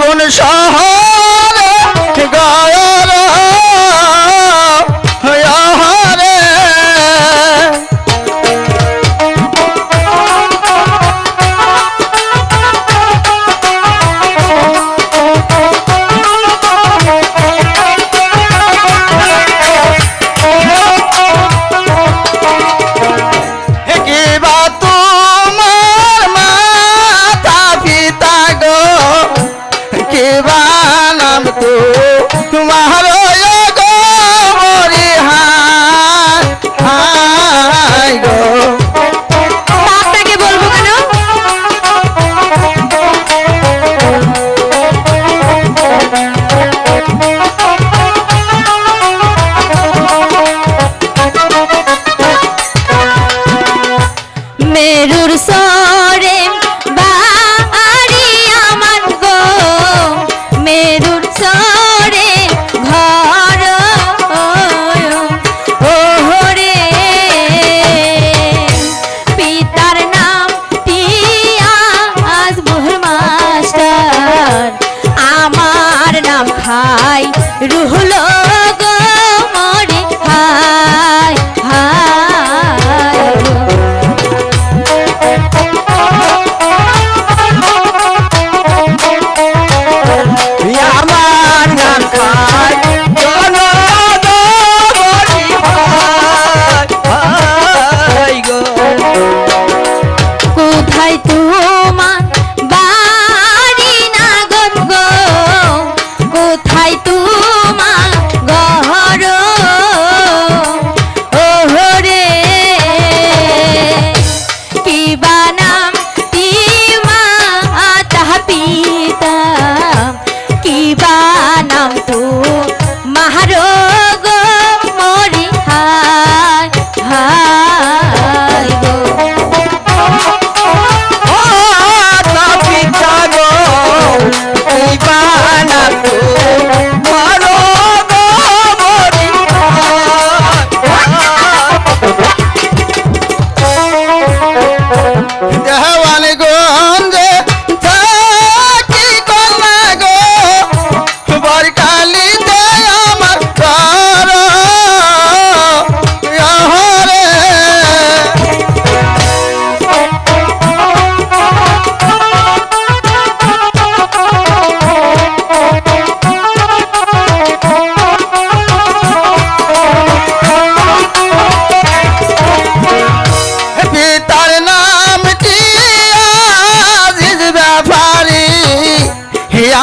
কোন শহর গায় মেরুর সরে বাড়ি আমার গো। মেরুর সরে ঘর, ওহরে। পিতার নাম টিয়া, আজ মাস্টার আমার নাম খাই রুহলো Come on.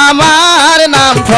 আমার নাম ছ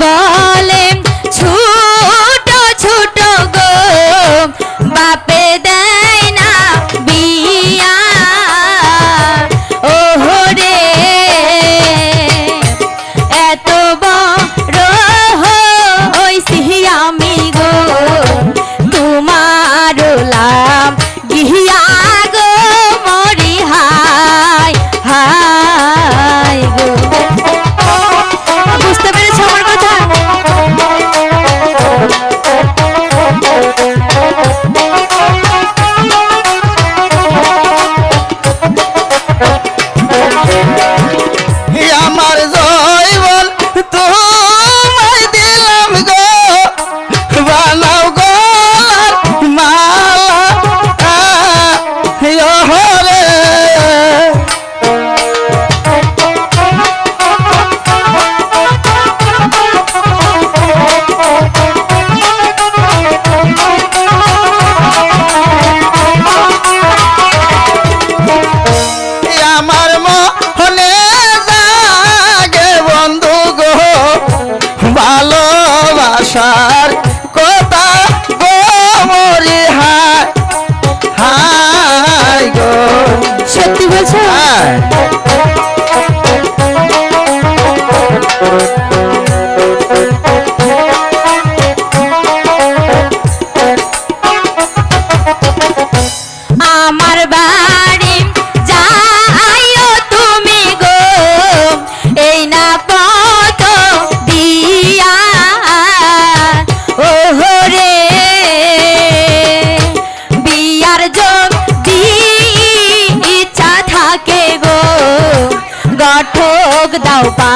দেবা আসার কথা গো মরি হায় হায় গো। সত্যি বলছো? কে গো গঠক দাও পা